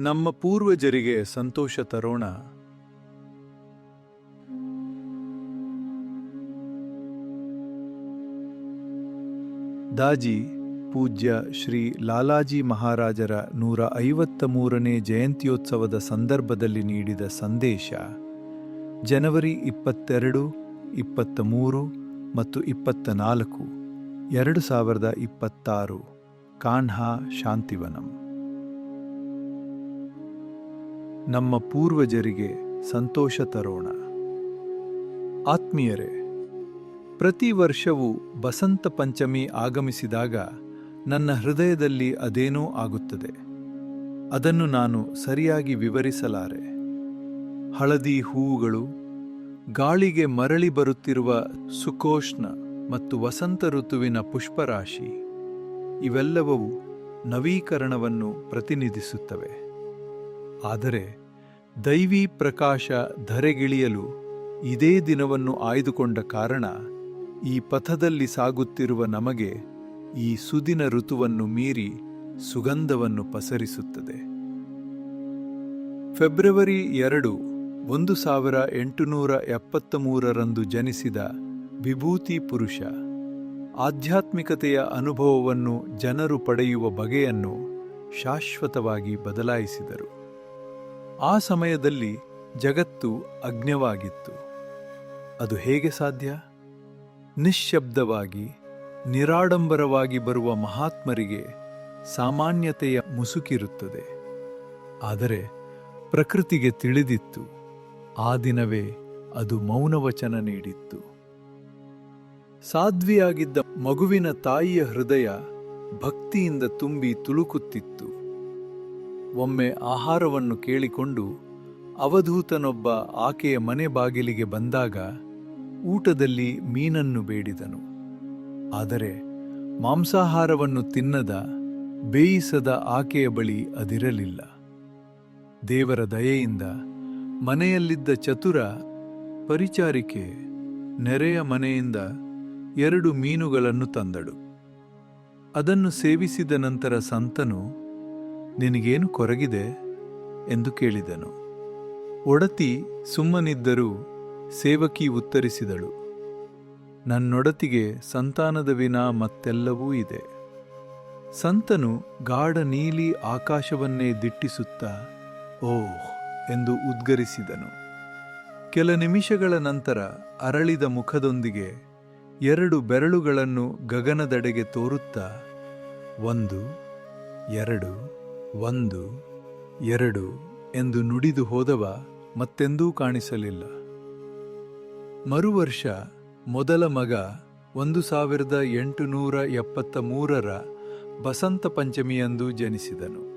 ನಮ್ಮ ಪೂರ್ವಜರಿಗೆ ಸಂತೋಷ ತರೋಣ. ದಾಜಿ ಪೂಜ್ಯ ಶ್ರೀ ಲಾಲಾಜಿ ಮಹಾರಾಜರ ನೂರ ಐವತ್ತ ಮೂರನೇ ಜಯಂತ್ಯೋತ್ಸವದ ಸಂದರ್ಭದಲ್ಲಿ ನೀಡಿದ ಸಂದೇಶ, ಜನವರಿ ಇಪ್ಪತ್ತೆರಡು ಇಪ್ಪತ್ತ ಮೂರು ಮತ್ತು ಇಪ್ಪತ್ತ ನಾಲ್ಕು ಎರಡು ಸಾವಿರದ ಇಪ್ಪತ್ತಾರು, ಕಾನ್ಹಾ, ಶಾಂತಿವನಂ. ನಮ್ಮ ಪೂರ್ವಜರಿಗೆ ಸಂತೋಷ ತರೋಣ. ಆತ್ಮೀಯರೇ, ಪ್ರತಿ ವರ್ಷವೂ ಬಸಂತ ಪಂಚಮಿ ಆಗಮಿಸಿದಾಗ ನನ್ನ ಹೃದಯದಲ್ಲಿ ಅದೇನೋ ಆಗುತ್ತದೆ. ಅದನ್ನು ನಾನು ಸರಿಯಾಗಿ ವಿವರಿಸಲಾರೆ. ಹಳದಿ ಹೂವುಗಳು, ಗಾಳಿಗೆ ಮರಳಿ ಬರುತ್ತಿರುವ ಸುಕೋಷ್ಣ ಮತ್ತು ವಸಂತ ಋತುವಿನ ಪುಷ್ಪರಾಶಿ, ಇವೆಲ್ಲವೂ ನವೀಕರಣವನ್ನು ಪ್ರತಿನಿಧಿಸುತ್ತವೆ. ಆದರೆ ದೈವಿ ಪ್ರಕಾಶ ಧರೆಗಿಳಿಯಲು ಇದೇ ದಿನವನ್ನು ಆಯ್ದುಕೊಂಡ ಕಾರಣ ಈ ಪಥದಲ್ಲಿ ಸಾಗುತ್ತಿರುವ ನಮಗೆ ಈ ಸುದಿನ ಋತುವನ್ನು ಮೀರಿ ಸುಗಂಧವನ್ನು ಪಸರಿಸುತ್ತದೆ. ಫೆಬ್ರವರಿ ಎರಡು, ಒಂದು ಸಾವಿರ ಎಂಟುನೂರ ಎಪ್ಪತ್ತ ಮೂರರಂದು ಜನಿಸಿದ ವಿಭೂತಿ ಪುರುಷ, ಆಧ್ಯಾತ್ಮಿಕತೆಯ ಅನುಭವವನ್ನು ಜನರು ಪಡೆಯುವ ಬಗೆಯನ್ನು ಶಾಶ್ವತವಾಗಿ ಬದಲಾಯಿಸಿದರು. ಆ ಸಮಯದಲ್ಲಿ ಜಗತ್ತು ಅಜ್ಞವಾಗಿತ್ತು ಅದು ಹೇಗೆ ಸಾಧ್ಯ? ನಿಶ್ಶಬ್ದವಾಗಿ, ನಿರಾಡಂಬರವಾಗಿ ಬರುವ ಮಹಾತ್ಮರಿಗೆ ಸಾಮಾನ್ಯತೆಯ ಮುಸುಕಿರುತ್ತದೆ. ಆದರೆ ಪ್ರಕೃತಿಗೆ ತಿಳಿದಿತ್ತು. ಆ ದಿನವೇ ಅದು ಮೌನವಚನ ನೀಡಿತ್ತು. ಸಾಧ್ವಿಯಾಗಿದ್ದ ಮಗುವಿನ ತಾಯಿಯ ಹೃದಯ ಭಕ್ತಿಯಿಂದ ತುಂಬಿ ತುಳುಕುತ್ತಿತ್ತು. ಒಮ್ಮೆ ಆಹಾರವನ್ನು ಕೇಳಿಕೊಂಡು ಅವಧೂತನೊಬ್ಬ ಆಕೆಯ ಮನೆ ಬಾಗಿಲಿಗೆ ಬಂದಾಗ ಊಟದಲ್ಲಿ ಮೀನನ್ನು ಬೇಡಿದನು. ಆದರೆ ಮಾಂಸಾಹಾರವನ್ನು ತಿನ್ನದ ಬೇಯಿಸದ ಆಕೆಯ ಬಳಿ ಅದಿರಲಿಲ್ಲ. ದೇವರ ದಯೆಯಿಂದ ಮನೆಯಲ್ಲಿದ್ದ ಚತುರ ಪರಿಚಾರಿಕೆ ನೆರೆಯ ಮನೆಯಿಂದ ಎರಡು ಮೀನುಗಳನ್ನು ತಂದಳು. ಅದನ್ನು ಸೇವಿಸಿದ ನಂತರ ಸಂತನು ನಿನಗೇನು ಕೊರಗಿದೆ ಎಂದು ಕೇಳಿದನು. ಒಡತಿ ಸುಮ್ಮನಿದ್ದರೂ ಸೇವಕಿ ಉತ್ತರಿಸಿದಳು, ನನ್ನೊಡತಿಗೆ ಸಂತಾನದ ವಿನ ಮತ್ತೆಲ್ಲವೂ ಇದೆ. ಸಂತನು ಗಾಢ ನೀಲಿ ಆಕಾಶವನ್ನೇ ದಿಟ್ಟಿಸುತ್ತಾ, ಓಹ್ ಎಂದು ಉದ್ಗರಿಸಿದನು. ಕೆಲ ನಿಮಿಷಗಳ ನಂತರ ಅರಳಿದ ಮುಖದೊಂದಿಗೆ ಎರಡು ಬೆರಳುಗಳನ್ನು ಗಗನದೆಡೆಗೆ ತೋರುತ್ತಾ, ಒಂದು, ಎರಡು ಒಂದು, ಎರಡು ಎಂದು ನುಡಿದು ಹೋದವ ಮತ್ತೆಂದೂ ಕಾಣಿಸಲಿಲ್ಲ. ಮರುವರ್ಷ ಮೊದಲ ಮಗ ಒಂದು ಸಾವಿರದ ಎಂಟುನೂರ ಎಪ್ಪತ್ತ ಮೂರರ ಬಸಂತ ಪಂಚಮಿಯಂದು ಜನಿಸಿದನು.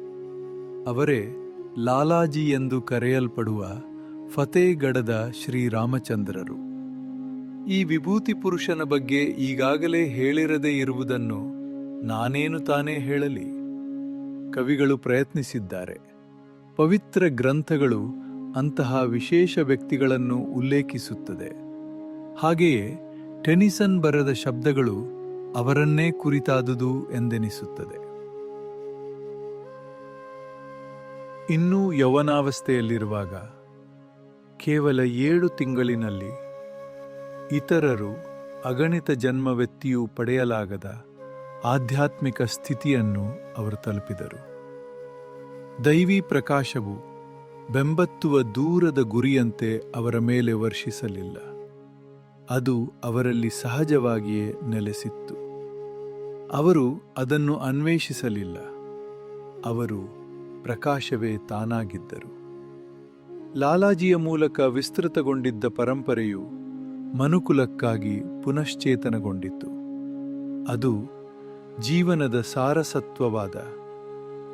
ಅವರೇ ಲಾಲಾಜಿ ಎಂದು ಕರೆಯಲ್ಪಡುವ ಫತೇಗಢದ ಶ್ರೀರಾಮಚಂದ್ರರು. ಈ ವಿಭೂತಿ ಪುರುಷನ ಬಗ್ಗೆ ಈಗಾಗಲೇ ಹೇಳಿರದೇ ಇರುವುದನ್ನು ನಾನೇನು ತಾನೇ ಹೇಳಲಿ? ಕವಿಗಳು ಪ್ರಯತ್ನಿಸಿದ್ದಾರೆ. ಪವಿತ್ರ ಗ್ರಂಥಗಳು ಅಂತಹ ವಿಶೇಷ ವ್ಯಕ್ತಿಗಳನ್ನು ಉಲ್ಲೇಖಿಸುತ್ತದೆ. ಹಾಗೆಯೇ ಟೆನಿಸನ್ ಬರೆದ ಶಬ್ದಗಳು ಅವರನ್ನೇ ಕುರಿತಾದುದು ಎಂದೆನಿಸುತ್ತದೆ. ಇನ್ನೂ ಯೌವನಾವಸ್ಥೆಯಲ್ಲಿರುವಾಗ ಕೇವಲ ಏಳು ತಿಂಗಳಿನಲ್ಲಿ ಇತರರು ಅಗಣಿತ ಜನ್ಮವೆತ್ತಿಯೂ ಪಡೆಯಲಾಗದ ಆಧ್ಯಾತ್ಮಿಕ ಸ್ಥಿತಿಯನ್ನು ಅವರು ತಲುಪಿದರು. ದೈವಿ ಪ್ರಕಾಶವು ಬೆಂಬತ್ತುವ ದೂರದ ಗುರಿಯಂತೆ ಅವರ ಮೇಲೆ ವರ್ಷಿಸಲಿಲ್ಲ. ಅದು ಅವರಲ್ಲಿ ಸಹಜವಾಗಿಯೇ ನೆಲೆಸಿತ್ತು. ಅವರು ಅದನ್ನು ಅನ್ವೇಷಿಸಲಿಲ್ಲ. ಅವರು ಪ್ರಕಾಶವೇ ತಾನಾಗಿದ್ದರು. ಲಾಲಾಜಿಯ ಮೂಲಕ ವಿಸ್ತೃತಗೊಂಡಿದ್ದ ಪರಂಪರೆಯು ಮನುಕುಲಕ್ಕಾಗಿ ಪುನಶ್ಚೇತನಗೊಂಡಿತು ಅದು ಜೀವನದ ಸಾರಸತ್ವವಾದ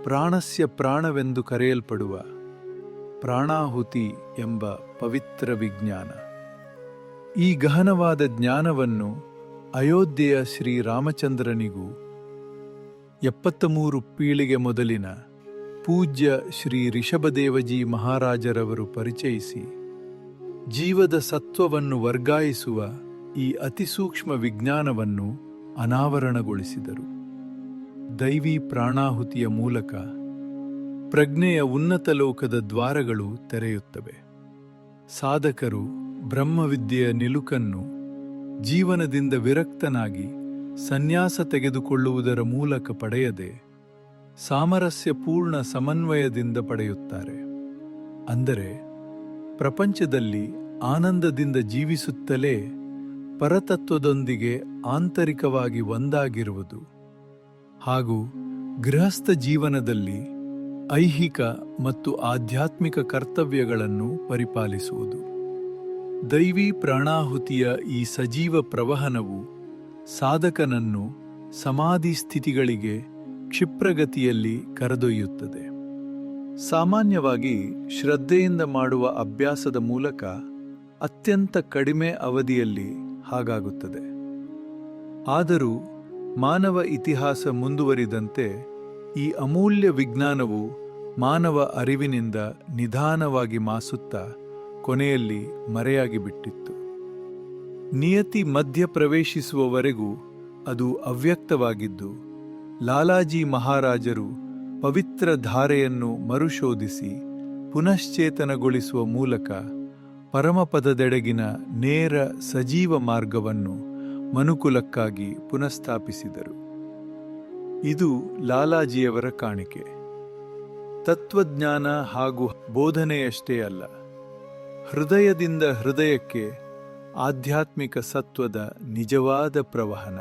ಪ್ರಾಣಸ್ಯ ಪ್ರಾಣವೆಂದು ಕರೆಯಲ್ಪಡುವ ಪ್ರಾಣಾಹುತಿ ಎಂಬ ಪವಿತ್ರ ವಿಜ್ಞಾನ. ಈ ಗಹನವಾದ ಜ್ಞಾನವನ್ನು ಅಯೋಧ್ಯೆಯ ಶ್ರೀರಾಮಚಂದ್ರನಿಗೂ ಎಪ್ಪತ್ತ ಮೂರು ಪೀಳಿಗೆ ಮೊದಲಿನ ಪೂಜ್ಯ ಶ್ರೀ ರಿಷಭದೇವಜಿ ಮಹಾರಾಜರವರು ಪರಿಚಯಿಸಿ ಜೀವದ ಸತ್ವವನ್ನು ವರ್ಗಾಯಿಸುವ ಈ ಅತಿಸೂಕ್ಷ್ಮ ವಿಜ್ಞಾನವನ್ನು ಅನಾವರಣಗೊಳಿಸಿದರು. ದೈವಿ ಪ್ರಾಣಾಹುತಿಯ ಮೂಲಕ ಪ್ರಜ್ಞೆಯ ಉನ್ನತ ಲೋಕದ ದ್ವಾರಗಳು ತೆರೆಯುತ್ತವೆ. ಸಾಧಕರು ಬ್ರಹ್ಮವಿದ್ಯೆಯ ನಿಲುಕನ್ನು ಜೀವನದಿಂದ ವಿರಕ್ತನಾಗಿ ಸನ್ಯಾಸ ತೆಗೆದುಕೊಳ್ಳುವುದರ ಮೂಲಕ ಪಡೆಯದೆ ಸಾಮರಸ್ಯಪೂರ್ಣ ಸಮನ್ವಯದಿಂದ ಪಡೆಯುತ್ತಾರೆ. ಅಂದರೆ ಪ್ರಪಂಚದಲ್ಲಿ ಆನಂದದಿಂದ ಜೀವಿಸುತ್ತಲೇ ಪರತತ್ವದೊಂದಿಗೆ ಆಂತರಿಕವಾಗಿ ಒಂದಾಗಿರುವುದು ಹಾಗೂ ಗೃಹಸ್ಥ ಜೀವನದಲ್ಲಿ ಐಹಿಕ ಮತ್ತು ಆಧ್ಯಾತ್ಮಿಕ ಕರ್ತವ್ಯಗಳನ್ನು ಪರಿಪಾಲಿಸುವುದು. ದೈವಿ ಪ್ರಾಣಾಹುತಿಯ ಈ ಸಜೀವ ಪ್ರವಹನವು ಸಾಧಕನನ್ನು ಸಮಾಧಿ ಸ್ಥಿತಿಗಳಿಗೆ ಕ್ಷಿಪ್ರಗತಿಯಲ್ಲಿ ಕರೆದೊಯ್ಯುತ್ತದೆ. ಸಾಮಾನ್ಯವಾಗಿ ಶ್ರದ್ಧೆಯಿಂದ ಮಾಡುವ ಅಭ್ಯಾಸದ ಮೂಲಕ ಅತ್ಯಂತ ಕಡಿಮೆ ಅವಧಿಯಲ್ಲಿ ಹಾಗಾಗುತ್ತದೆ. ಆದರೂ ಮಾನವ ಇತಿಹಾಸ ಮುಂದುವರಿದಂತೆ ಈ ಅಮೂಲ್ಯ ವಿಜ್ಞಾನವು ಮಾನವ ಅರಿವಿನಿಂದ ನಿಧಾನವಾಗಿ ಮಾಸುತ್ತಾ ಕೊನೆಯಲ್ಲಿ ಮರೆಯಾಗಿ ಬಿಟ್ಟಿತ್ತು. ನಿಯತಿ ಮಧ್ಯ ಪ್ರವೇಶಿಸುವವರೆಗೂ ಅದು ಅವ್ಯಕ್ತವಾಗಿದ್ದು, ಲಾಲಾಜಿ ಮಹಾರಾಜರು ಪವಿತ್ರ ಧಾರೆಯನ್ನು ಮರುಶೋಧಿಸಿ ಪುನಶ್ಚೇತನಗೊಳಿಸುವ ಮೂಲಕ ಪರಮಪದದೆಡೆಗಿನ ನೇರ ಸಜೀವ ಮಾರ್ಗವನ್ನು ಮನುಕುಲಕ್ಕಾಗಿ ಪುನಃಸ್ಥಾಪಿಸಿದರು. ಇದು ಲಾಲಾಜಿಯವರ ಕಾಣಿಕೆ. ತತ್ವಜ್ಞಾನ ಹಾಗೂ ಬೋಧನೆಯಷ್ಟೇ ಅಲ್ಲ, ಹೃದಯದಿಂದ ಹೃದಯಕ್ಕೆ ಆಧ್ಯಾತ್ಮಿಕ ಸತ್ವದ ನಿಜವಾದ ಪ್ರವಹನ.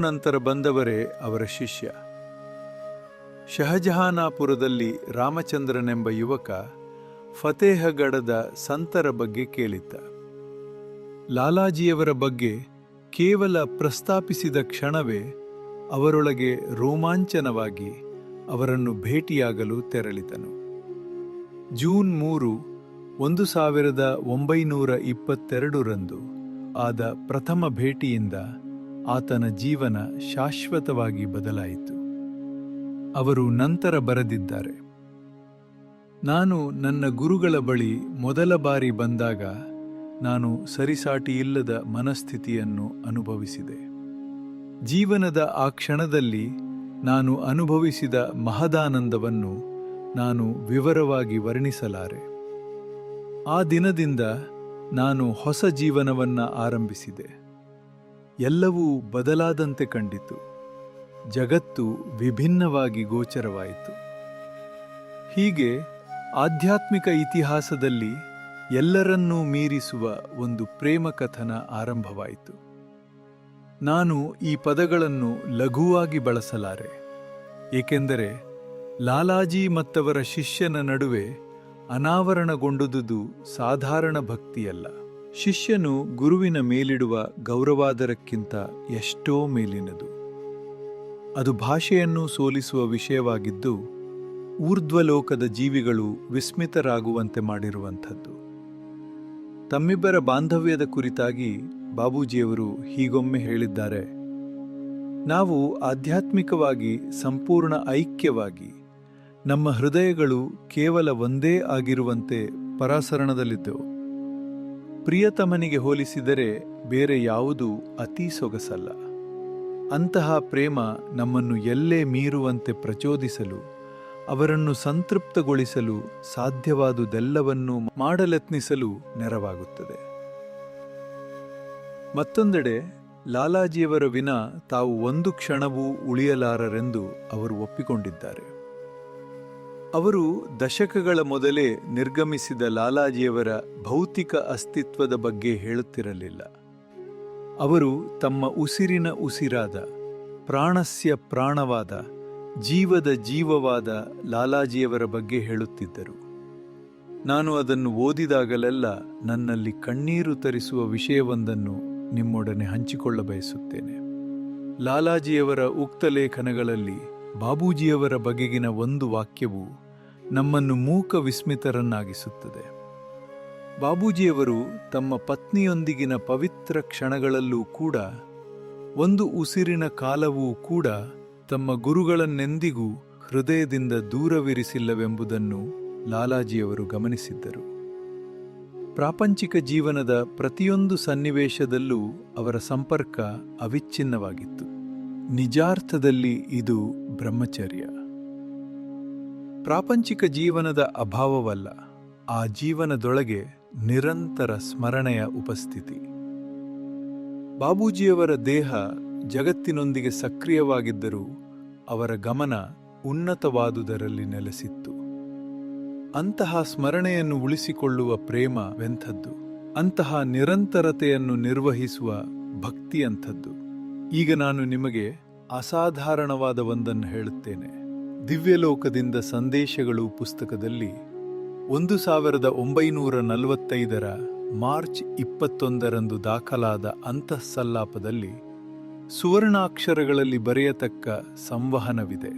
ನಂತರ ಬಂದವರೇ ಅವರ ಶಿಷ್ಯ. ಶಹಜಹಾನಾಪುರದಲ್ಲಿ ರಾಮಚಂದ್ರನೆಂಬ ಯುವಕ ಫತೇಹಗಢದ ಸಂತರ ಬಗ್ಗೆ ಕೇಳಿದ್ದ. ಲಾಲಾಜಿಯವರ ಬಗ್ಗೆ ಕೇವಲ ಪ್ರಸ್ತಾಪಿಸಿದ ಕ್ಷಣವೇ ಅವರೊಳಗೆ ರೋಮಾಂಚನವಾಗಿ ಅವರನ್ನು ಭೇಟಿಯಾಗಲು ತೆರಳಿದನು. ಜೂನ್ ಮೂರು, ಒಂದು ಸಾವಿರದ ಒಂಬೈನೂರ ಇಪ್ಪತ್ತೆರಡರಂದು ಆದ ಪ್ರಥಮ ಭೇಟಿಯಿಂದ ಆತನ ಜೀವನ ಶಾಶ್ವತವಾಗಿ ಬದಲಾಯಿತು. ಅವರು ನಂತರ ಬರೆದಿದ್ದಾರೆ. ನಾನು ನನ್ನ ಗುರುಗಳ ಬಳಿ ಮೊದಲ ಬಾರಿ ಬಂದಾಗ ನಾನು ಸರಿಸಾಟಿಯಿಲ್ಲದ ಮನಸ್ಥಿತಿಯನ್ನು ಅನುಭವಿಸಿದೆ. ಜೀವನದ ಆ ಕ್ಷಣದಲ್ಲಿ ನಾನು ಅನುಭವಿಸಿದ ಮಹದಾನಂದವನ್ನು ನಾನು ವಿವರವಾಗಿ ವರ್ಣಿಸಲಾರೆ. ಆ ದಿನದಿಂದ ನಾನು ಹೊಸ ಜೀವನವನ್ನು ಆರಂಭಿಸಿದೆ. ಎಲ್ಲವೂ ಬದಲಾದಂತೆ ಕಂಡಿತು. ಜಗತ್ತು ವಿಭಿನ್ನವಾಗಿ ಗೋಚರವಾಯಿತು. ಹೀಗೆ ಆಧ್ಯಾತ್ಮಿಕ ಇತಿಹಾಸದಲ್ಲಿ ಎಲ್ಲರನ್ನೂ ಮೀರಿಸುವ ಒಂದು ಪ್ರೇಮ ಕಥನ ಆರಂಭವಾಯಿತು. ನಾನು ಈ ಪದಗಳನ್ನು ಲಘುವಾಗಿ ಬಳಸಲಾರೆ. ಏಕೆಂದರೆ ಲಾಲಾಜಿ ಮತ್ತವರ ಶಿಷ್ಯನ ನಡುವೆ ಅನಾವರಣಗೊಂಡುದುದು ಸಾಧಾರಣ ಭಕ್ತಿಯಲ್ಲ. ಶಿಷ್ಯನು ಗುರುವಿನ ಮೇಲಿಡುವ ಗೌರವಾದರಕ್ಕಿಂತ ಎಷ್ಟೋ ಮೇಲಿನದು. ಅದು ಭಾಷೆಯನ್ನು ಸೋಲಿಸುವ ವಿಷಯವಾಗಿದ್ದು ಊರ್ಧ್ವಲೋಕದ ಜೀವಿಗಳು ವಿಸ್ಮಿತರಾಗುವಂತೆ ಮಾಡಿರುವಂಥದ್ದು. ತಮ್ಮಿಬ್ಬರ ಬಾಂಧವ್ಯದ ಕುರಿತಾಗಿ ಬಾಬೂಜಿಯವರು ಹೀಗೊಮ್ಮೆ ಹೇಳಿದ್ದಾರೆ. ನಾವು ಆಧ್ಯಾತ್ಮಿಕವಾಗಿ ಸಂಪೂರ್ಣ ಐಕ್ಯವಾಗಿ ನಮ್ಮ ಹೃದಯಗಳು ಕೇವಲ ಒಂದೇ ಆಗಿರುವಂತೆ ಪರಾಸರಣದಲ್ಲಿದ್ದೆವು. ಪ್ರಿಯತಮನಿಗೆ ಹೋಲಿಸಿದರೆ ಬೇರೆ ಯಾವುದೂ ಅತೀ ಸೊಗಸಲ್ಲ. ಅಂತಹ ಪ್ರೇಮ ನಮ್ಮನ್ನು ಎಲ್ಲೇ ಮೀರುವಂತೆ ಪ್ರಚೋದಿಸಲು ಅವರನ್ನು ಸಂತೃಪ್ತಗೊಳಿಸಲು ಸಾಧ್ಯವಾದುದೆಲ್ಲವನ್ನೂ ಮಾಡಲೆತ್ನಿಸಲು ನೆರವಾಗುತ್ತದೆ. ಮತ್ತೊಂದೆಡೆ, ಲಾಲಾಜಿಯವರ ವಿನ ತಾವು ಒಂದು ಕ್ಷಣವೂ ಉಳಿಯಲಾರರೆಂದು ಅವರು ಒಪ್ಪಿಕೊಂಡಿದ್ದಾರೆ. ಅವರು ದಶಕಗಳ ಮೊದಲೇ ನಿರ್ಗಮಿಸಿದ ಲಾಲಾಜಿಯವರ ಭೌತಿಕ ಅಸ್ತಿತ್ವದ ಬಗ್ಗೆ ಹೇಳುತ್ತಿರಲಿಲ್ಲ. ಅವರು ತಮ್ಮ ಉಸಿರಿನ ಉಸಿರಾದ, ಪ್ರಾಣಸ್ಯ ಪ್ರಾಣವಾದ ಜೀವದ ಜೀವವಾದ ಲಾಲಾಜಿಯವರ ಬಗ್ಗೆ ಹೇಳುತ್ತಿದ್ದರು. ನಾನು ಅದನ್ನು ಓದಿದಾಗಲೆಲ್ಲ ನನ್ನಲ್ಲಿ ಕಣ್ಣೀರು ತರಿಸುವ ವಿಷಯವೊಂದನ್ನು ನಿಮ್ಮೊಡನೆ ಹಂಚಿಕೊಳ್ಳ ಬಯಸುತ್ತೇನೆ. ಲಾಲಾಜಿಯವರ ಉಕ್ತ ಲೇಖನಗಳಲ್ಲಿ ಬಾಬೂಜಿಯವರ ಬಗೆಗಿನ ಒಂದು ವಾಕ್ಯವು ನಮ್ಮನ್ನು ಮೂಕ ವಿಸ್ಮಿತರನ್ನಾಗಿಸುತ್ತದೆ. ಬಾಬೂಜಿಯವರು ತಮ್ಮ ಪತ್ನಿಯೊಂದಿಗಿನ ಪವಿತ್ರ ಕ್ಷಣಗಳಲ್ಲೂ ಕೂಡ ಒಂದು ಉಸಿರಿನ ಕಾಲವೂ ಕೂಡ ತಮ್ಮ ಗುರುಗಳನ್ನೆಂದಿಗೂ ಹೃದಯದಿಂದ ದೂರವಿರಿಸಿಲ್ಲವೆಂಬುದನ್ನು ಲಾಲಾಜಿಯವರು ಗಮನಿಸಿದ್ದರು. ಪ್ರಾಪಂಚಿಕ ಜೀವನದ ಪ್ರತಿಯೊಂದು ಸನ್ನಿವೇಶದಲ್ಲೂ ಅವರ ಸಂಪರ್ಕ ಅವಿಚ್ಛಿನ್ನವಾಗಿತ್ತು. ನಿಜಾರ್ಥದಲ್ಲಿ ಇದು ಬ್ರಹ್ಮಚರ್ಯ. ಪ್ರಾಪಂಚಿಕ ಜೀವನದ ಅಭಾವವಲ್ಲ, ಆ ಜೀವನದೊಳಗೆ ನಿರಂತರ ಸ್ಮರಣೆಯ ಉಪಸ್ಥಿತಿ. ಬಾಬೂಜಿಯವರ ದೇಹ ಜಗತ್ತಿನೊಂದಿಗೆ ಸಕ್ರಿಯವಾಗಿದ್ದರೂ ಅವರ ಗಮನ ಉನ್ನತವಾದುದರಲ್ಲಿ ನೆಲೆಸಿತ್ತು. ಅಂತಹ ಸ್ಮರಣೆಯನ್ನು ಉಳಿಸಿಕೊಳ್ಳುವ ಪ್ರೇಮವೆಂಥದ್ದು ಅಂತಹ ನಿರಂತರತೆಯನ್ನು ನಿರ್ವಹಿಸುವ ಭಕ್ತಿಯಂಥದ್ದು ಈಗ ನಾನು ನಿಮಗೆ ಅಸಾಧಾರಣವಾದ ಒಂದನ್ನು ಹೇಳುತ್ತೇನೆ. ದಿವ್ಯಲೋಕದಿಂದ ಸಂದೇಶಗಳು ಪುಸ್ತಕದಲ್ಲಿ ಒಂದು ಸಾವಿರದ ಒಂಬೈನೂರ ನಲವತ್ತೈದರ ಮಾರ್ಚ್ ಇಪ್ಪತ್ತೊಂದರಂದು ದಾಖಲಾದ ಅಂತಃಸಲ್ಲಾಪದಲ್ಲಿ ಸುವರ್ಣಾಕ್ಷರಗಳಲ್ಲಿ ಬರೆಯತಕ್ಕ ಸಂವಹನವಿದೆ.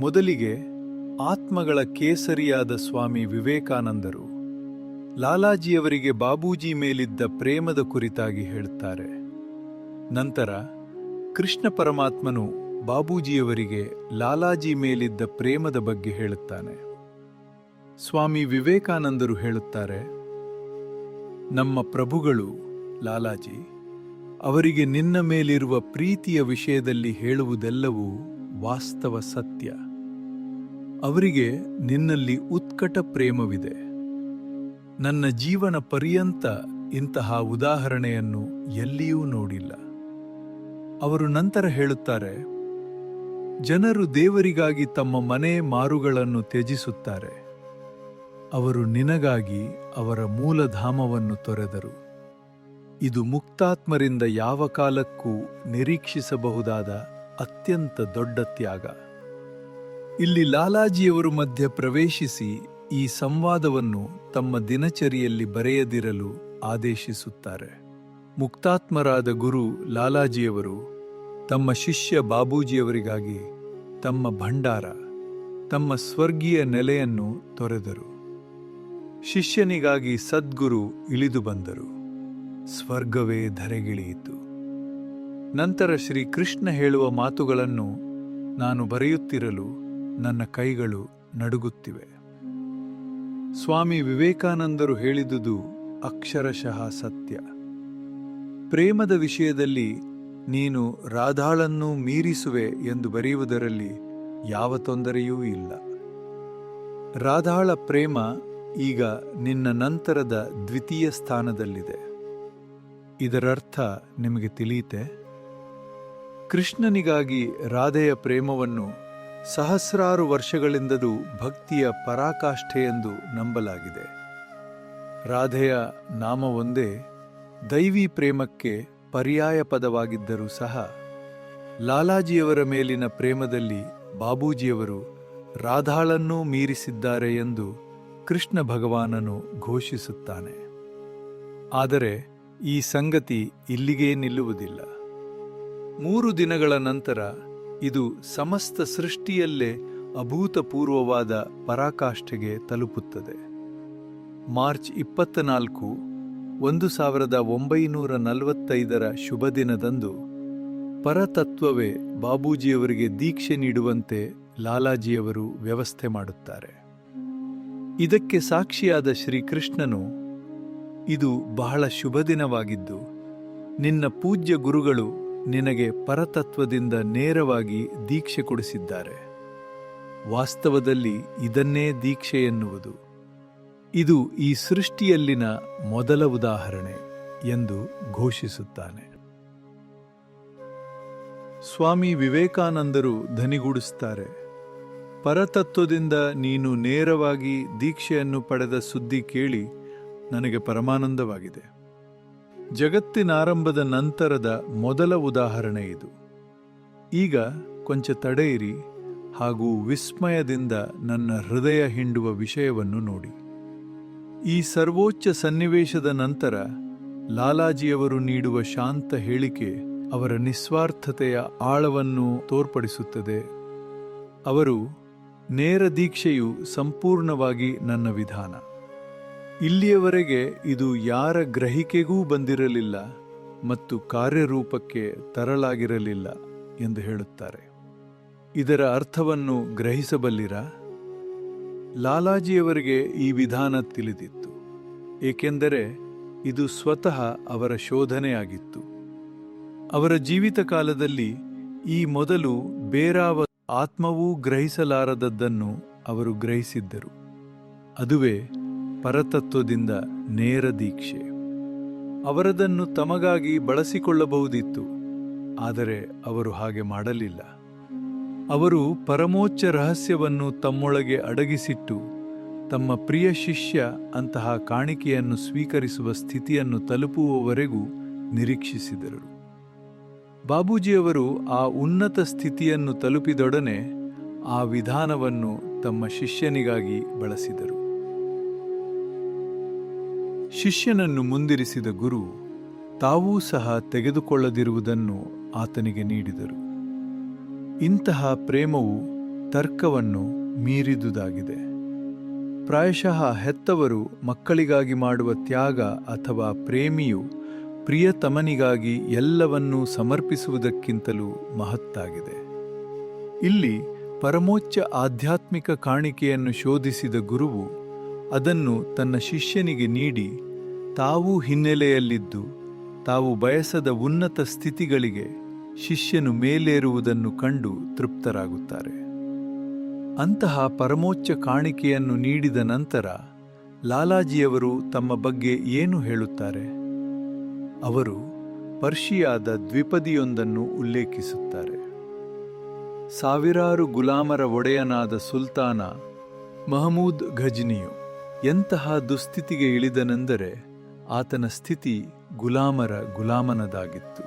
ಮೊದಲಿಗೆ ಆತ್ಮಗಳ ಕೇಸರಿಯಾದ ಸ್ವಾಮಿ ವಿವೇಕಾನಂದರು ಲಾಲಾಜಿಯವರಿಗೆ ಬಾಬೂಜಿ ಮೇಲಿದ್ದ ಪ್ರೇಮದ ಕುರಿತಾಗಿ ಹೇಳುತ್ತಾರೆ ನಂತರ ಕೃಷ್ಣ ಪರಮಾತ್ಮನು ಬಾಬೂಜಿಯವರಿಗೆ ಲಾಲಾಜಿ ಮೇಲಿದ್ದ ಪ್ರೇಮದ ಬಗ್ಗೆ ಹೇಳುತ್ತಾನೆ. ಸ್ವಾಮಿ ವಿವೇಕಾನಂದರು ಹೇಳುತ್ತಾರೆ, ನಮ್ಮ ಪ್ರಭುಗಳು ಲಾಲಾಜಿ ಅವರಿಗೆ ನಿನ್ನ ಮೇಲಿರುವ ಪ್ರೀತಿಯ ವಿಷಯದಲ್ಲಿ ಹೇಳುವುದೆಲ್ಲವೂ ವಾಸ್ತವ ಸತ್ಯ. ಅವರಿಗೆ ನಿನ್ನಲ್ಲಿ ಉತ್ಕಟ ಪ್ರೇಮವಿದೆ. ನನ್ನ ಜೀವನ ಪರ್ಯಂತ ಇಂತಹ ಉದಾಹರಣೆಯನ್ನು ಎಲ್ಲಿಯೂ ನೋಡಿಲ್ಲ. ಅವರು ನಂತರ ಹೇಳುತ್ತಾರೆ, ಜನರು ದೇವರಿಗಾಗಿ ತಮ್ಮ ಮನೆ ಮಾರುಗಳನ್ನು ತ್ಯಜಿಸುತ್ತಾರೆ. ಅವರು ನಿನಗಾಗಿ ಅವರ ಮೂಲಧಾಮವನ್ನು ತೊರೆದರು. ಇದು ಮುಕ್ತಾತ್ಮರಿಂದ ಯಾವ ಕಾಲಕ್ಕೂ ನಿರೀಕ್ಷಿಸಬಹುದಾದ ಅತ್ಯಂತ ದೊಡ್ಡ ತ್ಯಾಗ. ಇಲ್ಲಿ ಲಾಲಾಜಿಯವರು ಮಧ್ಯ ಪ್ರವೇಶಿಸಿ ಈ ಸಂವಾದವನ್ನು ತಮ್ಮ ದಿನಚರಿಯಲ್ಲಿ ಬರೆಯದಿರಲು ಆದೇಶಿಸುತ್ತಾರೆ. ಮುಕ್ತಾತ್ಮರಾದ ಗುರು ಲಾಲಾಜಿಯವರು ತಮ್ಮ ಶಿಷ್ಯ ಬಾಬೂಜಿಯವರಿಗಾಗಿ ತಮ್ಮ ಭಂಡಾರ, ತಮ್ಮ ಸ್ವರ್ಗೀಯ ನೆಲೆಯನ್ನು ತೊರೆದರು. ಶಿಷ್ಯನಿಗಾಗಿ ಸದ್ಗುರು ಇಳಿದು ಬಂದರು. ಸ್ವರ್ಗವೇ ಧರೆಗಿಳಿಯಿತು. ನಂತರ ಶ್ರೀ ಕೃಷ್ಣ ಹೇಳುವ ಮಾತುಗಳನ್ನು ನಾನು ಬರೆಯುತ್ತಿರಲು ನನ್ನ ಕೈಗಳು ನಡುಗುತ್ತಿವೆ. ಸ್ವಾಮಿ ವಿವೇಕಾನಂದರು ಹೇಳಿದುದು ಅಕ್ಷರಶಃ ಸತ್ಯ. ಪ್ರೇಮದ ವಿಷಯದಲ್ಲಿ ನೀನು ರಾಧಾಳನ್ನು ಮೀರಿಸುವೆ ಎಂದು ಬರೆಯುವುದರಲ್ಲಿ ಯಾವ ತೊಂದರೆಯೂ ಇಲ್ಲ. ರಾಧಾಳ ಪ್ರೇಮ ಈಗ ನಿನ್ನ ನಂತರದ ದ್ವಿತೀಯ ಸ್ಥಾನದಲ್ಲಿದೆ. ಇದರರ್ಥ ನಿಮಗೆ ತಿಳಿಯಿತೆ. ಕೃಷ್ಣನಿಗಾಗಿ ರಾಧೆಯ ಪ್ರೇಮವನ್ನು ಸಹಸ್ರಾರು ವರ್ಷಗಳಿಂದಲೂ ಭಕ್ತಿಯ ಪರಾಕಾಷ್ಠೆಯೆಂದು ನಂಬಲಾಗಿದೆ. ರಾಧೆಯ ನಾಮವೊಂದೇ ದೈವಿ ಪ್ರೇಮಕ್ಕೆ ಪರ್ಯಾಯ ಪದವಾಗಿದ್ದರೂ ಸಹ ಲಾಲಾಜಿಯವರ ಮೇಲಿನ ಪ್ರೇಮದಲ್ಲಿ ಬಾಬೂಜಿಯವರು ರಾಧಾಳನ್ನೂ ಮೀರಿಸಿದ್ದಾರೆ ಎಂದು ಕೃಷ್ಣ ಭಗವಾನನು ಘೋಷಿಸುತ್ತಾನೆ. ಆದರೆ ಈ ಸಂಗತಿ ಇಲ್ಲಿಗೇ ನಿಲ್ಲುವುದಿಲ್ಲ. ಮೂರು ದಿನಗಳ ನಂತರ ಇದು ಸಮಸ್ತ ಸೃಷ್ಟಿಯಲ್ಲೇ ಅಭೂತಪೂರ್ವವಾದ ಪರಾಕಾಷ್ಠೆಗೆ ತಲುಪುತ್ತದೆ. ಮಾರ್ಚ್ ಇಪ್ಪತ್ತನಾಲ್ಕು, ಒಂದು ಸಾವಿರದ ಒಂಬೈನೂರ ನಲವತ್ತೈದರ ಶುಭ ದಿನದಂದು ಪರತತ್ವವೇ ಬಾಬೂಜಿಯವರಿಗೆ ದೀಕ್ಷೆ ನೀಡುವಂತೆ ಲಾಲಾಜಿಯವರು ವ್ಯವಸ್ಥೆ ಮಾಡುತ್ತಾರೆ. ಇದಕ್ಕೆ ಸಾಕ್ಷಿಯಾದ ಶ್ರೀಕೃಷ್ಣನು ಇದು ಬಹಳ ಶುಭ ದಿನವಾಗಿದ್ದು, ನಿನ್ನ ಪೂಜ್ಯ ಗುರುಗಳು ನಿನಗೆ ಪರತತ್ವದಿಂದ ನೇರವಾಗಿ ದೀಕ್ಷೆ ಕೊಡಿಸಿದ್ದಾರೆ. ವಾಸ್ತವದಲ್ಲಿ ಇದನ್ನೇ ದೀಕ್ಷೆ ಎನ್ನುವುದು. ಇದು ಈ ಸೃಷ್ಟಿಯಲ್ಲಿನ ಮೊದಲ ಉದಾಹರಣೆ ಎಂದು ಘೋಷಿಸುತ್ತಾನೆ. ಸ್ವಾಮಿ ವಿವೇಕಾನಂದರು ಧನಿಗೂಡಿಸುತ್ತಾರೆ ಪರತತ್ವದಿಂದ ನೀನು ನೇರವಾಗಿ ದೀಕ್ಷೆಯನ್ನು ಪಡೆದ ಸುದ್ದಿ ಕೇಳಿ ನನಗೆ ಪರಮಾನಂದವಾಗಿದೆ. ಜಗತ್ತಿನಾರಂಭದ ನಂತರದ ಮೊದಲ ಉದಾಹರಣೆ ಇದು. ಈಗ ಕೊಂಚ ತಡೆಯಿರಿ ಹಾಗೂ ವಿಸ್ಮಯದಿಂದ ನನ್ನ ಹೃದಯ ಹಿಂಡುವ ವಿಷಯವನ್ನು ನೋಡಿ. ಈ ಸರ್ವೋಚ್ಚ ಸನ್ನಿವೇಶದ ನಂತರ ಲಾಲಾಜಿಯವರು ನೀಡುವ ಶಾಂತ ಹೇಳಿಕೆ ಅವರ ನಿಸ್ವಾರ್ಥತೆಯ ಆಳವನ್ನು ತೋರ್ಪಡಿಸುತ್ತದೆ. ಅವರು ನೇರ ದೀಕ್ಷೆಯು ಸಂಪೂರ್ಣವಾಗಿ ನನ್ನ ವಿಧಾನ. ಇಲ್ಲಿಯವರೆಗೆ ಇದು ಯಾರ ಗ್ರಹಿಕೆಗೂ ಬಂದಿರಲಿಲ್ಲ ಮತ್ತು ಕಾರ್ಯರೂಪಕ್ಕೆ ತರಲಾಗಿರಲಿಲ್ಲ ಎಂದು ಹೇಳುತ್ತಾರೆ. ಇದರ ಅರ್ಥವನ್ನು ಗ್ರಹಿಸಬಲ್ಲಿರ? ಲಾಲಾಜಿಯವರಿಗೆ ಈ ವಿಧಾನ ತಿಳಿದಿತ್ತು, ಏಕೆಂದರೆ ಇದು ಸ್ವತಃ ಅವರ ಶೋಧನೆಯಾಗಿತ್ತು. ಅವರ ಜೀವಿತ ಕಾಲದಲ್ಲಿ ಈ ಮೊದಲು ಬೇರಾವ ಆತ್ಮವೂ ಗ್ರಹಿಸಲಾರದದ್ದನ್ನು ಅವರು ಗ್ರಹಿಸಿದ್ದರು. ಅದುವೇ ಪರತತ್ವದಿಂದ ನೇರ ದೀಕ್ಷೆ. ಅವರದನ್ನು ತಮಗಾಗಿ ಬಳಸಿಕೊಳ್ಳಬಹುದಿತ್ತು, ಆದರೆ ಅವರು ಹಾಗೆ ಮಾಡಲಿಲ್ಲ. ಅವರು ಪರಮೋಚ್ಚ ರಹಸ್ಯವನ್ನು ತಮ್ಮೊಳಗೆ ಅಡಗಿಸಿಟ್ಟು, ತಮ್ಮ ಪ್ರಿಯ ಶಿಷ್ಯ ಅಂತಹ ಕಾಣಿಕೆಯನ್ನು ಸ್ವೀಕರಿಸುವ ಸ್ಥಿತಿಯನ್ನು ತಲುಪುವವರೆಗೂ ನಿರೀಕ್ಷಿಸಿದರು. ಬಾಬೂಜಿಯವರು ಆ ಉನ್ನತ ಸ್ಥಿತಿಯನ್ನು ತಲುಪಿದೊಡನೆ ಆ ವಿಧಾನವನ್ನು ತಮ್ಮ ಶಿಷ್ಯನಿಗಾಗಿ ಬಳಸಿದರು. ಶಿಷ್ಯನನ್ನು ಮುಂದಿರಿಸಿದ ಗುರು ತಾವೂ ಸಹ ತೆಗೆದುಕೊಳ್ಳದಿರುವುದನ್ನು ಆತನಿಗೆ ನೀಡಿದರು. ಇಂತಹ ಪ್ರೇಮವು ತರ್ಕವನ್ನು ಮೀರಿದುದಾಗಿದೆ. ಪ್ರಾಯಶಃ ಹೆತ್ತವರು ಮಕ್ಕಳಿಗಾಗಿ ಮಾಡುವ ತ್ಯಾಗ ಅಥವಾ ಪ್ರೇಮಿಯು ಪ್ರಿಯತಮನಿಗಾಗಿ ಎಲ್ಲವನ್ನೂ ಸಮರ್ಪಿಸುವುದಕ್ಕಿಂತಲೂ ಮಹತ್ತಾಗಿದೆ. ಇಲ್ಲಿ ಪರಮೋಚ್ಚ ಆಧ್ಯಾತ್ಮಿಕ ಕಾಣಿಕೆಯನ್ನು ಶೋಧಿಸಿದ ಗುರುವು ಅದನ್ನು ತನ್ನ ಶಿಷ್ಯನಿಗೆ ನೀಡಿ, ತಾವೂ ಹಿನ್ನೆಲೆಯಲ್ಲಿದ್ದು, ತಾವು ಬಯಸದ ಉನ್ನತ ಸ್ಥಿತಿಗಳಿಗೆ ಶಿಷ್ಯನು ಮೇಲೇರುವುದನ್ನು ಕಂಡು ತೃಪ್ತರಾಗುತ್ತಾರೆ. ಅಂತಹ ಪರಮೋಚ್ಚ ಕಾಣಿಕೆಯನ್ನು ನೀಡಿದ ನಂತರ ಲಾಲಾಜಿಯವರು ತಮ್ಮ ಬಗ್ಗೆ ಏನು ಹೇಳುತ್ತಾರೆ? ಅವರು ಪರ್ಷಿಯಾದ ದ್ವಿಪದಿಯೊಂದನ್ನು ಉಲ್ಲೇಖಿಸುತ್ತಾರೆ. ಸಾವಿರಾರು ಗುಲಾಮರ ಒಡೆಯನಾದ ಸುಲ್ತಾನ ಮಹಮೂದ್ ಘಜ್ನಿಯು ಎಂತಹ ದುಸ್ಥಿತಿಗೆ ಇಳಿದನೆಂದರೆ ಆತನ ಸ್ಥಿತಿ ಗುಲಾಮರ ಗುಲಾಮನದಾಗಿತ್ತು.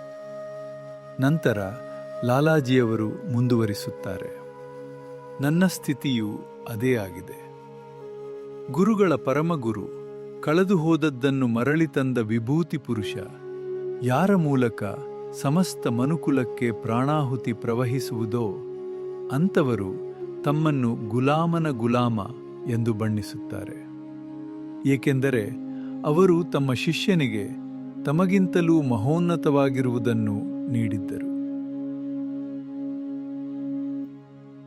ನಂತರ ಲಾಲಾಜಿಯವರು ಮುಂದುವರಿಸುತ್ತಾರೆ. ನನ್ನ ಸ್ಥಿತಿಯು ಅದೇ ಆಗಿದೆ. ಗುರುಗಳ ಪರಮಗುರು, ಕಳೆದು ಹೋದದ್ದನ್ನು ಮರಳಿ ತಂದ ವಿಭೂತಿ ಪುರುಷ, ಯಾರ ಮೂಲಕ ಸಮಸ್ತ ಮನುಕುಲಕ್ಕೆ ಪ್ರಾಣಾಹುತಿ ಪ್ರವಹಿಸುವುದೋ ಅಂಥವರು ತಮ್ಮನ್ನು ಗುಲಾಮನ ಗುಲಾಮ ಎಂದು ಬಣ್ಣಿಸುತ್ತಾರೆ. ಏಕೆಂದರೆ ಅವರು ತಮ್ಮ ಶಿಷ್ಯನಿಗೆ ತಮಗಿಂತಲೂ ಮಹೋನ್ನತವಾಗಿರುವುದನ್ನು ನೀಡಿದ್ದರು.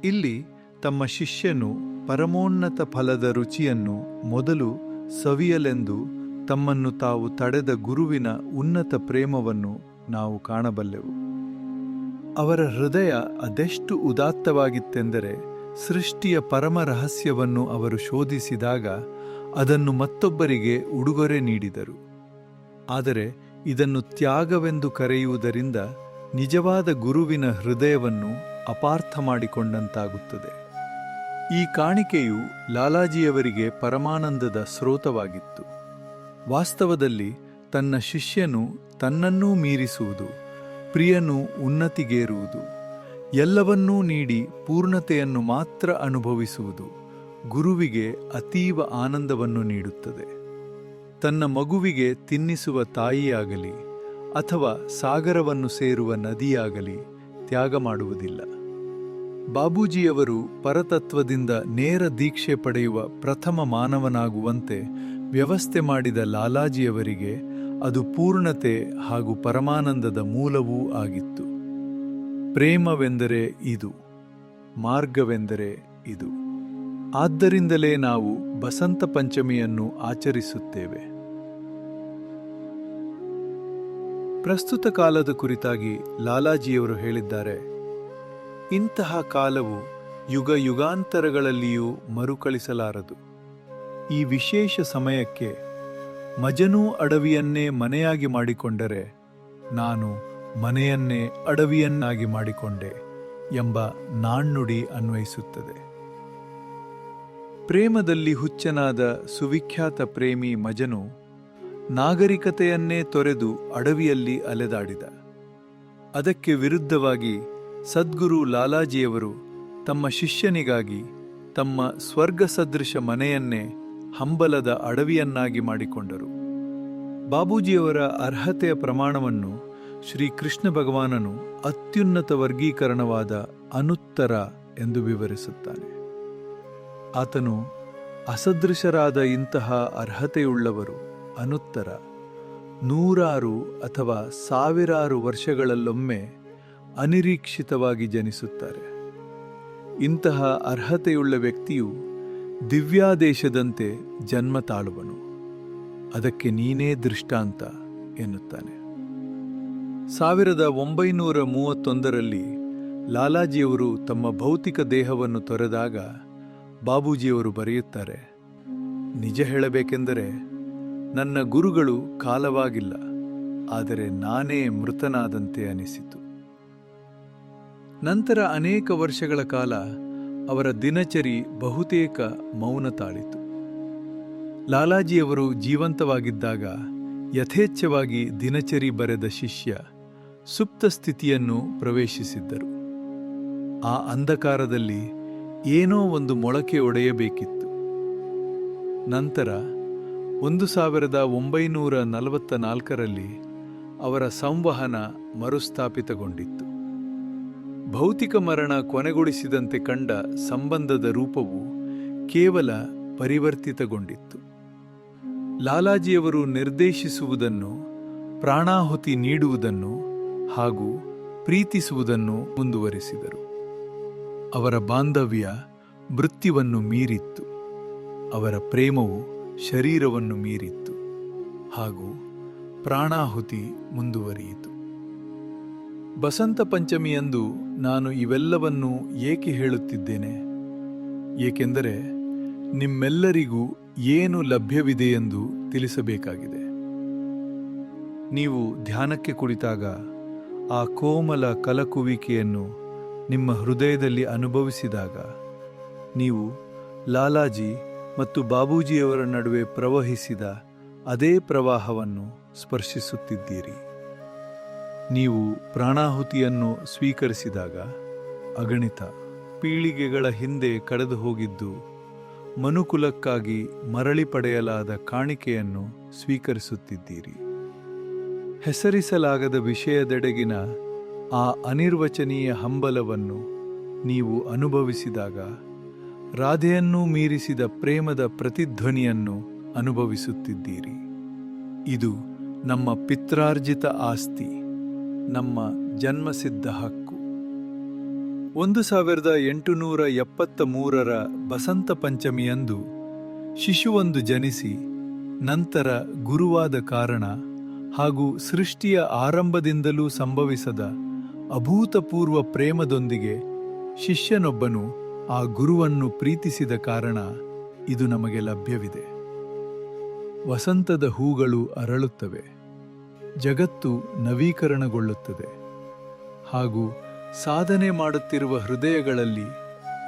ಇಲ್ಲಿ ತಮ್ಮ ಶಿಷ್ಯನು ಪರಮೋನ್ನತ ಫಲದ ರುಚಿಯನ್ನು ಮೊದಲು ಸವಿಯಲೆಂದು ತಮ್ಮನ್ನು ತಾವು ತಡೆದ ಗುರುವಿನ ಉನ್ನತ ಪ್ರೇಮವನ್ನು ನಾವು ಕಾಣಬಲ್ಲೆವು. ಅವರ ಹೃದಯ ಅದೆಷ್ಟು ಉದಾತ್ತವಾಗಿತ್ತೆಂದರೆ ಸೃಷ್ಟಿಯ ಪರಮ ರಹಸ್ಯವನ್ನು ಅವರು ಶೋಧಿಸಿದಾಗ ಅದನ್ನು ಮತ್ತೊಬ್ಬರಿಗೆ ಉಡುಗೊರೆ ನೀಡಿದರು. ಆದರೆ ಇದನ್ನು ತ್ಯಾಗವೆಂದು ಕರೆಯುವುದರಿಂದ ನಿಜವಾದ ಗುರುವಿನ ಹೃದಯವನ್ನು ಅಪಾರ್ಥ ಮಾಡಿಕೊಂಡಂತಾಗುತ್ತದೆ. ಈ ಕಾಣಿಕೆಯು ಲಾಲಾಜಿಯವರಿಗೆ ಪರಮಾನಂದದ ಸ್ರೋತವಾಗಿತ್ತು. ವಾಸ್ತವದಲ್ಲಿ ತನ್ನ ಶಿಷ್ಯನು ತನ್ನನ್ನೂ ಮೀರಿಸುವುದು, ಪ್ರಿಯನು ಉನ್ನತಿಗೇರುವುದು, ಎಲ್ಲವನ್ನೂ ನೀಡಿ ಪೂರ್ಣತೆಯನ್ನು ಮಾತ್ರ ಅನುಭವಿಸುವುದು. ಗುರುವಿಗೆ ಅತೀವ ಆನಂದವನ್ನು ನೀಡುತ್ತದೆ. ತನ್ನ ಮಗುವಿಗೆ ತಿನ್ನಿಸುವ ತಾಯಿಯಾಗಲಿ ಅಥವಾ ಸಾಗರವನ್ನು ಸೇರುವ ನದಿಯಾಗಲಿ ತ್ಯಾಗ ಮಾಡುವುದಿಲ್ಲ. ಬಾಬೂಜಿಯವರು ಪರತತ್ವದಿಂದ ನೇರ ದೀಕ್ಷೆ ಪಡೆಯುವ ಪ್ರಥಮ ಮಾನವನಾಗುವಂತೆ ವ್ಯವಸ್ಥೆ ಮಾಡಿದ ಲಾಲಾಜಿಯವರಿಗೆ ಅದು ಪೂರ್ಣತೆ ಹಾಗೂ ಪರಮಾನಂದದ ಮೂಲವೂ ಆಗಿತ್ತು. ಪ್ರೇಮವೆಂದರೆ ಇದು, ಮಾರ್ಗವೆಂದರೆ ಇದು. ಆದ್ದರಿಂದಲೇ ನಾವು ಬಸಂತ ಪಂಚಮಿಯನ್ನು ಆಚರಿಸುತ್ತೇವೆ. ಪ್ರಸ್ತುತ ಕಾಲದ ಕುರಿತಾಗಿ ಲಾಲಾಜಿಯವರು ಹೇಳಿದ್ದಾರೆ, ಇಂತಹ ಕಾಲವು ಯುಗ ಯುಗಾಂತರಗಳಲ್ಲಿಯೂ ಮರುಕಳಿಸಲಾರದು. ಈ ವಿಶೇಷ ಸಮಯಕ್ಕೆ ಮಜನೂ ಅಡವಿಯನ್ನೇ ಮನೆಯಾಗಿ ಮಾಡಿಕೊಂಡರೆ ನಾನು ಮನೆಯನ್ನೇ ಅಡವಿಯನ್ನಾಗಿ ಮಾಡಿಕೊಂಡೆ ಎಂಬ ನಾಣ್ಣುಡಿ ಅನ್ವಯಿಸುತ್ತದೆ. ಪ್ರೇಮದಲ್ಲಿ ಹುಚ್ಚನಾದ ಸುವಿಖ್ಯಾತ ಪ್ರೇಮಿ ಮಜನು ನಾಗರಿಕತೆಯನ್ನೇ ತೊರೆದು ಅಡವಿಯಲ್ಲಿ ಅಲೆದಾಡಿದ. ಅದಕ್ಕೆ ವಿರುದ್ಧವಾಗಿ ಸದ್ಗುರು ಲಾಲಾಜಿಯವರು ತಮ್ಮ ಶಿಷ್ಯನಿಗಾಗಿ ತಮ್ಮ ಸ್ವರ್ಗ ಸದೃಶ ಮನೆಯನ್ನೇ ಹಂಬಲದ ಅಡವಿಯನ್ನಾಗಿ ಮಾಡಿಕೊಂಡರು. ಬಾಬೂಜಿಯವರ ಅರ್ಹತೆಯ ಪ್ರಮಾಣವನ್ನು ಶ್ರೀ ಕೃಷ್ಣ ಭಗವಾನನು ಅತ್ಯುನ್ನತ ವರ್ಗೀಕರಣವಾದ ಅನುತ್ತರ ಎಂದು ವಿವರಿಸುತ್ತಾನೆ. ಆತನು ಅಸದೃಶರಾದ ಇಂತಹ ಅರ್ಹತೆಯುಳ್ಳವರು ಅನುತ್ತರ. ನೂರಾರು ಅಥವಾ ಸಾವಿರಾರು ವರ್ಷಗಳಲ್ಲೊಮ್ಮೆ ಅನಿರೀಕ್ಷಿತವಾಗಿ ಜನಿಸುತ್ತಾರೆ. ಇಂತಹ ಅರ್ಹತೆಯುಳ್ಳ ವ್ಯಕ್ತಿಯು ದಿವ್ಯಾದೇಶದಂತೆ ಜನ್ಮ ತಾಳುವನು. ಅದಕ್ಕೆ ನೀನೇ ದೃಷ್ಟಾಂತ ಎನ್ನುತ್ತಾನೆ. ಸಾವಿರದ ಒಂಬೈನೂರ ಮೂವತ್ತೊಂದರಲ್ಲಿ ಲಾಲಾಜಿಯವರು ತಮ್ಮ ಭೌತಿಕ ದೇಹವನ್ನು ತೊರೆದಾಗ ಬಾಬೂಜಿಯವರು ಬರೆಯುತ್ತಾರೆ, ನಿಜ ಹೇಳಬೇಕೆಂದರೆ ನನ್ನ ಗುರುಗಳು ಕಾಲವಾಗಿಲ್ಲ, ಆದರೆ ನಾನೇ ಮೃತನಾದಂತೆ ಅನಿಸಿತು. ನಂತರ ಅನೇಕ ವರ್ಷಗಳ ಕಾಲ ಅವರ ದಿನಚರಿ ಬಹುತೇಕ ಮೌನ ತಾಳಿತು. ಲಾಲಾಜಿಯವರು ಜೀವಂತವಾಗಿದ್ದಾಗ ಯಥೇಚ್ಛವಾಗಿ ದಿನಚರಿ ಬರೆದ ಶಿಷ್ಯ ಸುಪ್ತ ಸ್ಥಿತಿಯನ್ನು ಪ್ರವೇಶಿಸಿದ್ದರು. ಆ ಅಂಧಕಾರದಲ್ಲಿ ಏನೋ ಒಂದು ಮೊಳಕೆ ಒಡೆಯಬೇಕಿತ್ತು. ನಂತರ ಒಂದು ಸಾವಿರದ ಒಂಬೈನೂರ ನಲವತ್ತ ನಾಲ್ಕರಲ್ಲಿ ಅವರ ಸಂವಹನ ಮರುಸ್ಥಾಪಿತಗೊಂಡಿತ್ತು. ಭೌತಿಕ ಮರಣ ಕೊನೆಗೊಳಿಸಿದಂತೆ ಕಂಡ ಸಂಬಂಧದ ರೂಪವು ಕೇವಲ ಪರಿವರ್ತಿತಗೊಂಡಿತ್ತು. ಲಾಲಾಜಿಯವರು ನಿರ್ದೇಶಿಸುವುದನ್ನು, ಪ್ರಾಣಾಹುತಿ ನೀಡುವುದನ್ನು ಹಾಗೂ ಪ್ರೀತಿಸುವುದನ್ನು ಮುಂದುವರಿಸಿದರು. ಅವರ ಬಾಂಧವ್ಯ ಮೃತ್ಯುವನ್ನು ಮೀರಿತ್ತು. ಅವರ ಪ್ರೇಮವು ಶರೀರವನ್ನು ಮೀರಿತ್ತು. ಹಾಗೂ ಪ್ರಾಣಾಹುತಿ ಮುಂದುವರಿಯಿತು. ಬಸಂತ ಪಂಚಮಿಯಂದು ನಾನು ಇವೆಲ್ಲವನ್ನು ಏಕೆ ಹೇಳುತ್ತಿದ್ದೇನೆ? ಏಕೆಂದರೆ ನಿಮ್ಮೆಲ್ಲರಿಗೂ ಏನು ಲಭ್ಯವಿದೆಯೆಂದು ತಿಳಿಸಬೇಕಾಗಿದೆ. ನೀವು ಧ್ಯಾನಕ್ಕೆ ಕುಳಿತಾಗ ಆ ಕೋಮಲ ಕಲಕುವಿಕೆಯನ್ನು ನಿಮ್ಮ ಹೃದಯದಲ್ಲಿ ಅನುಭವಿಸಿದಾಗ ನೀವು ಲಾಲಾಜಿ ಮತ್ತು ಬಾಬೂಜಿಯವರ ನಡುವೆ ಪ್ರವಹಿಸಿದ ಅದೇ ಪ್ರವಾಹವನ್ನು ಸ್ಪರ್ಶಿಸುತ್ತಿದ್ದೀರಿ. ನೀವು ಪ್ರಾಣಾಹುತಿಯನ್ನು ಸ್ವೀಕರಿಸಿದಾಗ ಅಗಣಿತ ಪೀಳಿಗೆಗಳ ಹಿಂದೆ ಕಳೆದು ಹೋಗಿದ್ದು ಮನುಕುಲಕ್ಕಾಗಿ ಮರಳಿ ಪಡೆಯಲಾದ ಕಾಣಿಕೆಯನ್ನು ಸ್ವೀಕರಿಸುತ್ತಿದ್ದೀರಿ. ಹೆಸರಿಸಲಾಗದ ವಿಷಯದೆಡೆಗಿನ ಆ ಅನಿರ್ವಚನೀಯ ಹಂಬಲವನ್ನು ನೀವು ಅನುಭವಿಸಿದಾಗ ರಾಧೆಯನ್ನು ಮೀರಿಸಿದ ಪ್ರೇಮದ ಪ್ರತಿಧ್ವನಿಯನ್ನು ಅನುಭವಿಸುತ್ತಿದ್ದೀರಿ. ಇದು ನಮ್ಮ ಪಿತ್ರಾರ್ಜಿತ ಆಸ್ತಿ, ನಮ್ಮ ಜನ್ಮಸಿದ್ಧ ಹಕ್ಕು. ಒಂದು ಸಾವಿರದ ಎಂಟುನೂರ ಎಪ್ಪತ್ತ ಮೂರರ ಬಸಂತ ಪಂಚಮಿಯಂದು ಶಿಶುವೊಂದು ಜನಿಸಿ ನಂತರ ಗುರುವಾದ ಕಾರಣ ಹಾಗೂ ಸೃಷ್ಟಿಯ ಆರಂಭದಿಂದಲೂ ಸಂಭವಿಸದ ಅಭೂತಪೂರ್ವ ಪ್ರೇಮದೊಂದಿಗೆ ಶಿಷ್ಯನೊಬ್ಬನು ಆ ಗುರುವನ್ನು ಪ್ರೀತಿಸಿದ ಕಾರಣ ಇದು ನಮಗೆ ಲಭ್ಯವಿದೆ. ವಸಂತದ ಹೂಗಳು ಅರಳುತ್ತವೆ. ಜಗತ್ತು ನವೀಕರಣಗೊಳ್ಳುತ್ತದೆ. ಹಾಗೂ ಸಾಧನೆ ಮಾಡುತ್ತಿರುವ ಹೃದಯಗಳಲ್ಲಿ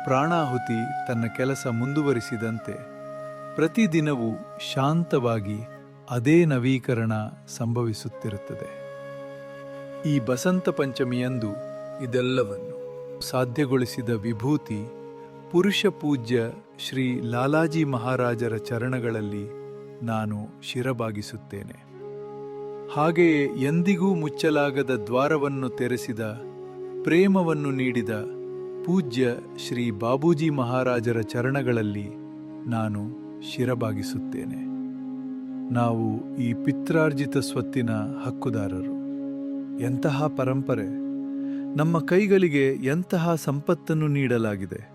ಪ್ರಾಣಾಹುತಿ ತನ್ನ ಕೆಲಸ ಮುಂದುವರಿಸಿದಂತೆ ಪ್ರತಿದಿನವೂ ಶಾಂತವಾಗಿ ಅದೇ ನವೀಕರಣ ಸಂಭವಿಸುತ್ತಿರುತ್ತದೆ. ಈ ಬಸಂತ ಪಂಚಮಿಯಂದು ಇದೆಲ್ಲವನ್ನು ಸಾಧ್ಯಗೊಳಿಸಿದ ವಿಭೂತಿ ಪುರುಷ ಪೂಜ್ಯ ಶ್ರೀ ಲಾಲಾಜಿ ಮಹಾರಾಜರ ಚರಣಗಳಲ್ಲಿ ನಾನು ಶಿರಬಾಗಿಸುತ್ತೇನೆ. ಹಾಗೆಯೇ ಎಂದಿಗೂ ಮುಚ್ಚಲಾಗದ ದ್ವಾರವನ್ನು ತೆರೆಸಿದ, ಪ್ರೇಮವನ್ನು ನೀಡಿದ ಪೂಜ್ಯ ಶ್ರೀ ಬಾಬೂಜಿ ಮಹಾರಾಜರ ಚರಣಗಳಲ್ಲಿ ನಾನು ಶಿರಬಾಗಿಸುತ್ತೇನೆ. ನಾವು ಈ ಪಿತ್ರಾರ್ಜಿತ ಸ್ವತ್ತಿನ ಹಕ್ಕುದಾರರು. ಎಂತಹ ಪರಂಪರೆ, ನಮ್ಮ ಕೈಗಳಿಗೆ ಎಂತಹ ಸಂಪತ್ತನ್ನು ನೀಡಲಾಗಿದೆ.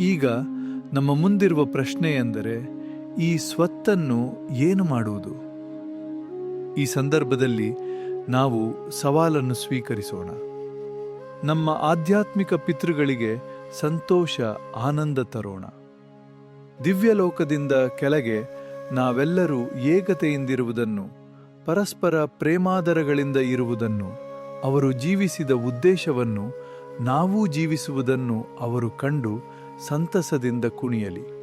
ಈಗ ನಮ್ಮ ಮುಂದಿರುವ ಪ್ರಶ್ನೆ ಎಂದರೆ, ಈ ಸ್ವತ್ತನ್ನು ಏನು ಮಾಡುವುದು? ಈ ಸಂದರ್ಭದಲ್ಲಿ ನಾವು ಸವಾಲನ್ನು ಸ್ವೀಕರಿಸೋಣ. ನಮ್ಮ ಆಧ್ಯಾತ್ಮಿಕ ಪಿತೃಗಳಿಗೆ ಸಂತೋಷ, ಆನಂದ ತರೋಣ. ದಿವ್ಯಲೋಕದಿಂದ ಕೆಳಗೆ ನಾವೆಲ್ಲರೂ ಏಕತೆಯಿಂದಿರುವುದನ್ನು ಪರಸ್ಪರ ಪ್ರೇಮಾದರಗಳಿಂದ ಇರುವುದನ್ನು, ಅವರು ಜೀವಿಸಿದ ಉದ್ದೇಶವನ್ನು ನಾವೂ ಜೀವಿಸುವುದನ್ನು ಅವರು ಕಂಡು ಸಂತಸದಿಂದ ಕುಣಿಯಲಿ.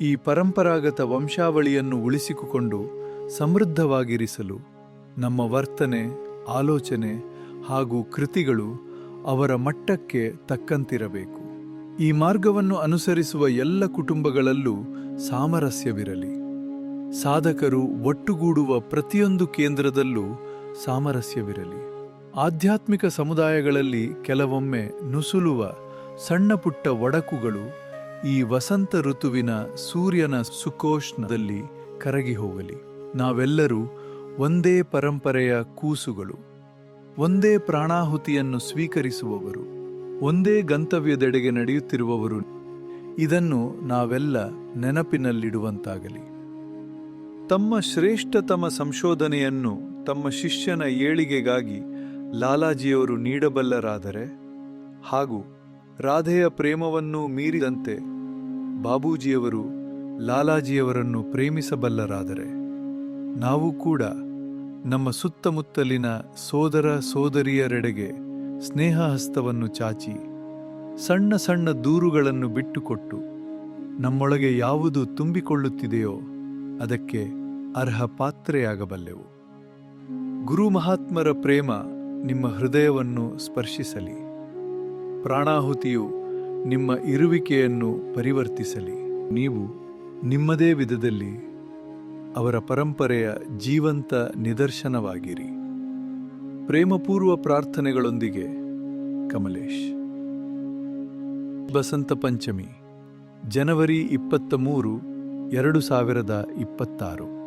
ಈ ಪರಂಪರಾಗತ ವಂಶಾವಳಿಯನ್ನು ಉಳಿಸಿಕೊಂಡು ಸಮೃದ್ಧವಾಗಿರಿಸಲು ನಮ್ಮ ವರ್ತನೆ, ಆಲೋಚನೆ ಹಾಗೂ ಕೃತಿಗಳು ಅವರ ಮಟ್ಟಕ್ಕೆ ತಕ್ಕಂತಿರಬೇಕು. ಈ ಮಾರ್ಗವನ್ನು ಅನುಸರಿಸುವ ಎಲ್ಲ ಕುಟುಂಬಗಳಲ್ಲೂ ಸಾಮರಸ್ಯವಿರಲಿ. ಸಾಧಕರು ಒಟ್ಟುಗೂಡುವ ಪ್ರತಿಯೊಂದು ಕೇಂದ್ರದಲ್ಲೂ ಸಾಮರಸ್ಯವಿರಲಿ. ಆಧ್ಯಾತ್ಮಿಕ ಸಮುದಾಯಗಳಲ್ಲಿ ಕೆಲವೊಮ್ಮೆ ನುಸುಲುವ ಸಣ್ಣ ಪುಟ್ಟ ಒಡಕುಗಳು ಈ ವಸಂತ ಋತುವಿನ ಸೂರ್ಯನ ಸುಕೋಷ್ಣದಲ್ಲಿ ಕರಗಿ ಹೋಗಲಿ. ನಾವೆಲ್ಲರೂ ಒಂದೇ ಪರಂಪರೆಯ ಕೂಸುಗಳು. ಒಂದೇ ಪ್ರಾಣಾಹುತಿಯನ್ನು ಸ್ವೀಕರಿಸುವವರು. ಒಂದೇ ಗಂತವ್ಯದೆಡೆಗೆ ನಡೆಯುತ್ತಿರುವವರು. ಇದನ್ನು ನಾವೆಲ್ಲ ನೆನಪಿನಲ್ಲಿಡುವಂತಾಗಲಿ. ತಮ್ಮ ಶ್ರೇಷ್ಠತಮ ಸಂಶೋಧನೆಯನ್ನು ತಮ್ಮ ಶಿಷ್ಯನ ಏಳಿಗೆಗಾಗಿ ಲಾಲಾಜಿಯವರು ನೀಡಬಲ್ಲರಾದರೆ ಹಾಗೂ ರಾಧೆಯ ಪ್ರೇಮವನ್ನು ಮೀರಿದಂತೆ ಬಾಬೂಜಿಯವರು ಲಾಲಾಜಿಯವರನ್ನು ಪ್ರೇಮಿಸಬಲ್ಲರಾದರೆ, ನಾವು ಕೂಡ ನಮ್ಮ ಸುತ್ತಮುತ್ತಲಿನ ಸೋದರ ಸೋದರಿಯರೆಡೆಗೆ ಸ್ನೇಹಹಸ್ತವನ್ನು ಚಾಚಿ ಸಣ್ಣ ಸಣ್ಣ ದೂರುಗಳನ್ನು ಬಿಟ್ಟುಕೊಟ್ಟು ನಮ್ಮೊಳಗೆ ಯಾವುದು ತುಂಬಿಕೊಳ್ಳುತ್ತಿದೆಯೋ ಅದಕ್ಕೆ ಅರ್ಹ ಪಾತ್ರೆಯಾಗಬಲ್ಲೆವು ಗುರು ಮಹಾತ್ಮರ ಪ್ರೇಮ ನಿಮ್ಮ ಹೃದಯವನ್ನು ಸ್ಪರ್ಶಿಸಲಿ. ಪ್ರಾಣಾಹುತಿಯು ನಿಮ್ಮ ಇರುವಿಕೆಯನ್ನು ಪರಿವರ್ತಿಸಲಿ. ನೀವು ನಿಮ್ಮದೇ ವಿಧದಲ್ಲಿ ಅವರ ಪರಂಪರೆಯ ಜೀವಂತ ನಿದರ್ಶನವಾಗಿರಿ. ಪ್ರೇಮಪೂರ್ವ ಪ್ರಾರ್ಥನೆಗಳೊಂದಿಗೆ ಕಮಲೇಶ್. ಬಸಂತ ಪಂಚಮಿ, ಜನವರಿ ಇಪ್ಪತ್ತ ಮೂರು ಎರಡು ಸಾವಿರದ ಇಪ್ಪತ್ತಾರು.